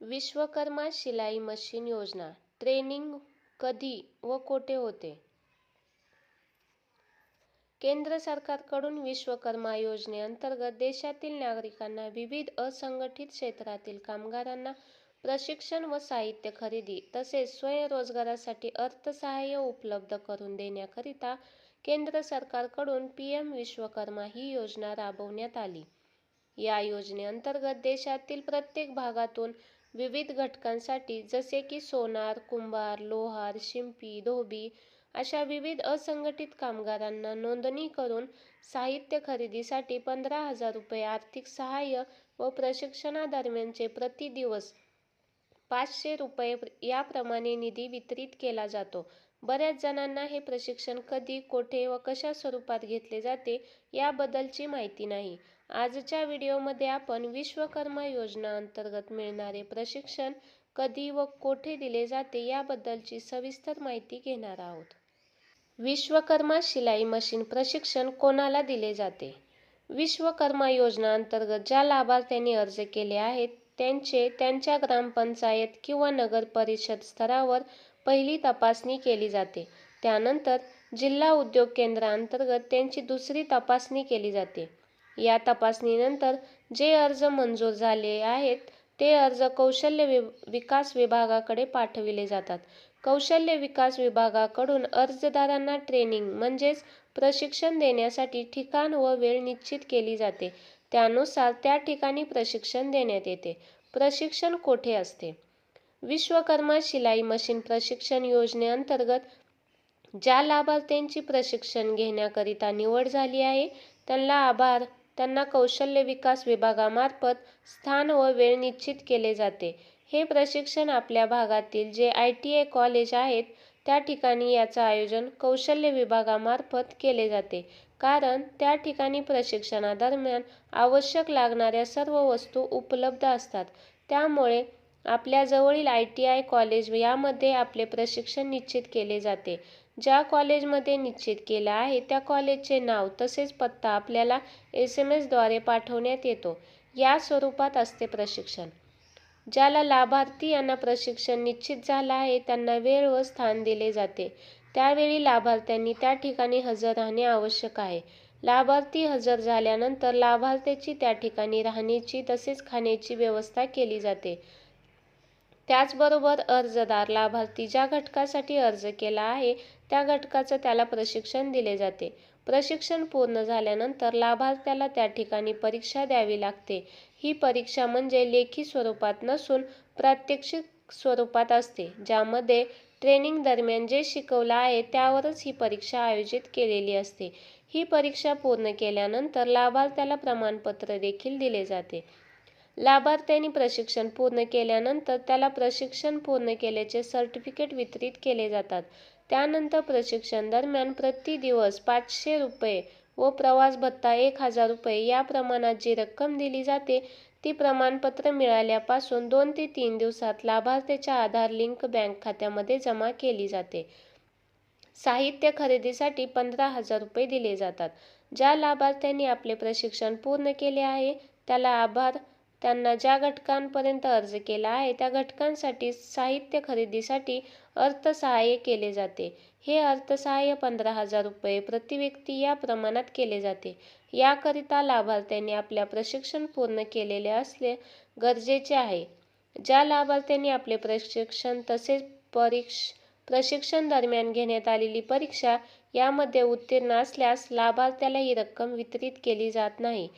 विश्वकर्मा शिलाई मशीन योजना ट्रेनिंग कधी व कोठे होते? केंद्र सरकारकडून विश्वकर्मा योजनेअंतर्गत देशातील नागरिकांना विविध असंघटित क्षेत्रातील कामगारांना प्रशिक्षण व साहित्य खरेदी तसेच स्वयंरोजगारासाठी अर्थसहाय्य उपलब्ध करून देण्याकरिता केंद्र सरकारकडून पी एम विश्वकर्मा ही योजना राबवण्यात आली. या योजनेअंतर्गत देशातील प्रत्येक भागातून विविध घटकांसाठी जसे की सोनार, कुंभार, लोहार, शिंपी, धोबी अशा विविध असंघटित कामगारांना नोंदणी करून साहित्य खरेदीसाठी पंधरा हजार रुपये आर्थिक सहाय्य व प्रशिक्षणादरम्यानचे प्रति दिवस पाचशे रुपये याप्रमाणे निधी वितरित केला जातो. बऱ्याच जणांना हे प्रशिक्षण कधी, कोठे व कशा स्वरूपात घेतले जाते याबद्दलची माहिती नाही. आजच्या व्हिडिओमध्ये आपण विश्वकर्मा योजना अंतर्गत मिळणारे प्रशिक्षण कधी व कोठे दिले जाते याबद्दलची सविस्तर माहिती घेणार आहोत. विश्वकर्मा शिलाई मशीन प्रशिक्षण कोणाला दिले जाते? विश्वकर्मा योजना अंतर्गत ज्या लाभार्थ्यांनी अर्ज केले आहेत त्यांचे त्यांच्या ग्रामपंचायत किंवा नगर परिषद स्तरावर पहिली तपासणी केली जाते. त्यानंतर जिल्हा उद्योग केंद्रांतर्गत त्यांची दुसरी तपासणी केली जाते. या तपासणीनंतर जे अर्ज मंजूर झाले आहेत ते अर्ज कौशल्य वि विकास विभागाकडे पाठविले जातात. कौशल्य विकास विभागाकडून अर्जदारांना ट्रेनिंग म्हणजेच प्रशिक्षण देण्यासाठी ठिकाण व वेळ निश्चित केली जाते. त्यानुसार त्या ठिकाणी प्रशिक्षण देण्यात येते. प्रशिक्षण कोठे असते? विश्वकर्मा शिलाई मशीन प्रशिक्षण योजनेअंतर्गत ज्या लाभार्थ्यांची प्रशिक्षण घेण्याकरिता निवड झाली आहे त्यांना आभार त्यांना कौशल्य विकास विभागामार्फत स्थान व वेळ निश्चित केले जाते. हे प्रशिक्षण आपल्या भागातील जे आय टी आय कॉलेज आहेत त्या ठिकाणी याचं आयोजन कौशल्य विभागामार्फत केले जाते कारण त्या ठिकाणी प्रशिक्षणादरम्यान आवश्यक लागणाऱ्या सर्व वस्तू उपलब्ध असतात. त्यामुळे आपल्या जवळील आय कॉलेज यामध्ये आपले प्रशिक्षण निश्चित केले जाते. ज्या कॉलेजमध्ये निश्चित केलं आहे त्या कॉलेजचे नाव तसेच पत्ता आपल्याला एस एमद्वारे पाठवण्यात येतो. या स्वरूपात असते प्रशिक्षण. ज्याला लाभार्थी यांना प्रशिक्षण निश्चित झालं आहे त्यांना वेळ व स्थान दिले जाते. त्यावेळी लाभार्थ्यांनी त्या ठिकाणी हजर राहणे आवश्यक आहे. लाभार्थी हजर झाल्यानंतर लाभार्थ्याची त्या ठिकाणी राहण्याची तसेच खाण्याची व्यवस्था केली जाते. त्याचबरोबर अर्जदार लाभार्थी ज्या घटकासाठी अर्ज केला आहे त्या घटकाचं त्याला प्रशिक्षण दिले जाते. प्रशिक्षण पूर्ण झाल्यानंतर लाभार्थ्याला त्या ठिकाणी परीक्षा द्यावी लागते. ही परीक्षा म्हणजे लेखी स्वरूपात नसून प्रात्यक्षिक स्वरूपात असते. ज्यामध्ये ट्रेनिंग दरम्यान जे शिकवलं आहे त्यावरच ही परीक्षा आयोजित केलेली असते. ही परीक्षा पूर्ण केल्यानंतर लाभार्थ्याला प्रमाणपत्र देखील दिले जाते. लाभार्थ्यांनी प्रशिक्षण पूर्ण केल्यानंतर त्याला प्रशिक्षण पूर्ण केल्याचे सर्टिफिकेट वितरित केले जातात. त्यानंतर प्रशिक्षण दरम्यान प्रति दिवस पाचशे रुपये व प्रवास भत्ता एक हजार रुपये या प्रमाणात जी रक्कम दिली जाते ती प्रमाणपत्र मिळाल्यापासून दोन ते तीन दिवसात लाभार्थ्याच्या आधार लिंक बँक खात्यामध्ये जमा केली जाते. साहित्य खरेदीसाठी पंधरा हजार रुपये दिले जातात. ज्या लाभार्थ्यांनी आपले प्रशिक्षण पूर्ण केले आहे त्याला आभार त्यांना ज्या घटकांपर्यंत अर्ज केला आहे त्या घटकांसाठी साहित्य खरेदीसाठी अर्थसहाय्य केले जाते. हे अर्थसहाय्य पंधरा हजार रुपये प्रतिव्यक्ती या प्रमाणात केले जाते. याकरिता लाभार्थ्यांनी आपल्या प्रशिक्षण पूर्ण केलेले असणे गरजेचे आहे. ज्या लाभार्थ्यांनी आपले प्रशिक्षण तसेच प्रशिक्षण दरम्यान घेण्यात आलेली परीक्षा यामध्ये उत्तीर्ण असल्यास लाभार्थ्याला ही रक्कम वितरित केली जात नाही.